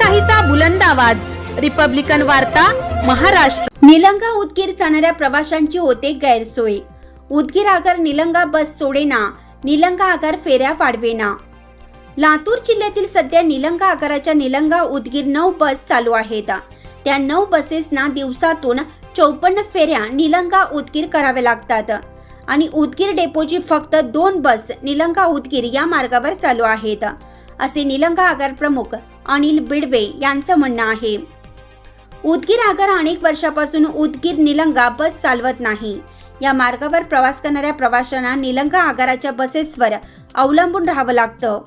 लोकशाहीचा बुलंद आवाज. रिपब्लिकन वार्ता महाराष्ट्र. निलंगा उदगीर जाणाऱ्या प्रवाशांची होते गैरसोय. उदगीर आगार निलंगा बस सोडेना निलंगा आगार फेऱ्या वाढवेना. लातूर जिल्ह्यातील सध्या निलंगा आगाराच्या निलंगा उदगीर नऊ बस चालू आहेत. त्या नऊ बसेसना दिवसातून चौपन्न फेऱ्या निलंगा उदगीर कराव्या लागतात. आणि उदगीर डेपोची फक्त दोन बस निलंगा उदगीर या मार्गावर चालू आहेत. असे निलंगा आगार प्रमुख अनिल बिडवे यांचं म्हणणं आहे. उदगीर आगार अनेक वर्षापासून उदगीर निलंगा बस चालवत नाही. या मार्गावर प्रवास करणाऱ्या प्रवाशांना निलंगा आगाराच्या बसेसवर अवलंबून राहावं लागतं.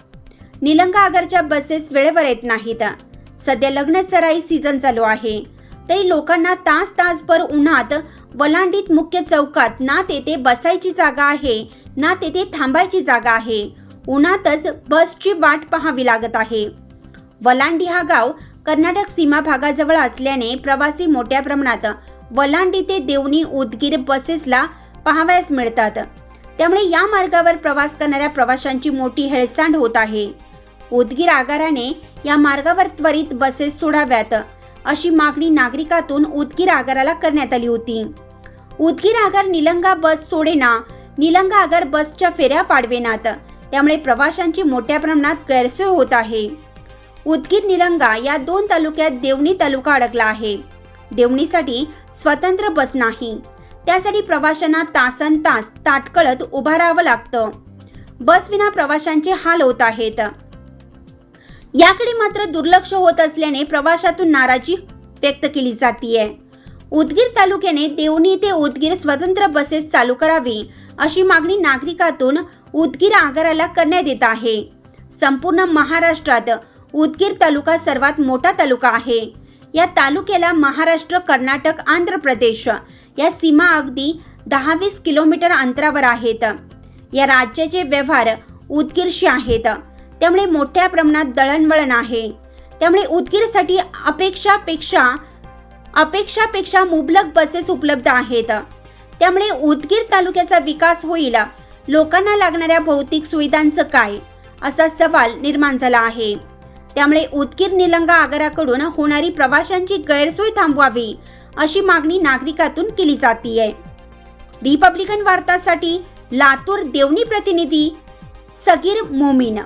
निलंगा आगारच्या बसेस वेळेवर येत नाहीत. सध्या लग्न सराई सीझन चालू आहे. तरी लोकांना तास तासभर उन्हात वलांडीत मुख्य चौकात ना तेथे बसायची जागा आहे ना तेथे थांबायची जागा आहे. उन्हातच बसची वाट पाहावी लागत आहे. वलांडी हा गाव कर्नाटक सीमा भागाजवळ असल्याने प्रवासी मोठ्या प्रमाणात वलांडी ते देवणी उदगीर बसेसला पाहावयास मिळतात. त्यामुळे या मार्गावर प्रवास करणाऱ्या प्रवाशांची मोठी हेळसांड होत आहे. उदगीर आगाराने या मार्गावर त्वरित बसेस सोडाव्यात अशी मागणी नागरिकातून उदगीर आगाराला करण्यात आली होती. उदगीर आगार निलंगा बस सोडेना निलंगा आगार बसच्या फेऱ्या पाडवेनात. त्यामुळे प्रवाशांची मोठ्या प्रमाणात गैरसोय होत आहे. उदगीर निलंगा या दोन तालुक्यात देवणी तालुका अडकला आहे. देवणीसाठी स्वतंत्र बस नाही. त्यासाठी प्रवाशांना तासन तास ताटकळत उभा राहावं लागतं. बसविना प्रवाशांचे हाल होत आहेत. याकडे मात्र दुर्लक्ष होत असल्याने प्रवाशातून नाराजी व्यक्त केली जातीये. उदगीर तालुक्याने देवणी ते उदगीर स्वतंत्र बसेस चालू करावी अशी मागणी नागरिकातून उदगीर आगाराला करण्यात येत आहे. संपूर्ण महाराष्ट्रात उदगीर तालुका सर्वात मोठा तालुका आहे. या तालुक्याला महाराष्ट्र कर्नाटक आंध्र प्रदेश या सीमा अगदी दहा वीस किलोमीटर अंतरावर आहेत. या राज्याचे व्यवहार उदगीरशी आहेत. त्यामुळे मोठ्या प्रमाणात दळणवळण आहे. त्यामुळे उदगीरसाठी अपेक्षापेक्षा अपेक्षापेक्षा मुबलक बसेस उपलब्ध आहेत. त्यामुळे उदगीर तालुक्याचा विकास होईल लोकांना लागणाऱ्या भौतिक सुविधांचं काय? असा सवाल निर्माण झाला आहे. त्यामुळे उदगीर निलंगा आगाराकडून होणारी प्रवाशांची गैरसोय थांबवावी अशी मागणी नागरिकातून केली जातीये. रिपब्लिकन वार्तासाठी लातूर देवणी प्रतिनिधी सगीर मोमीन.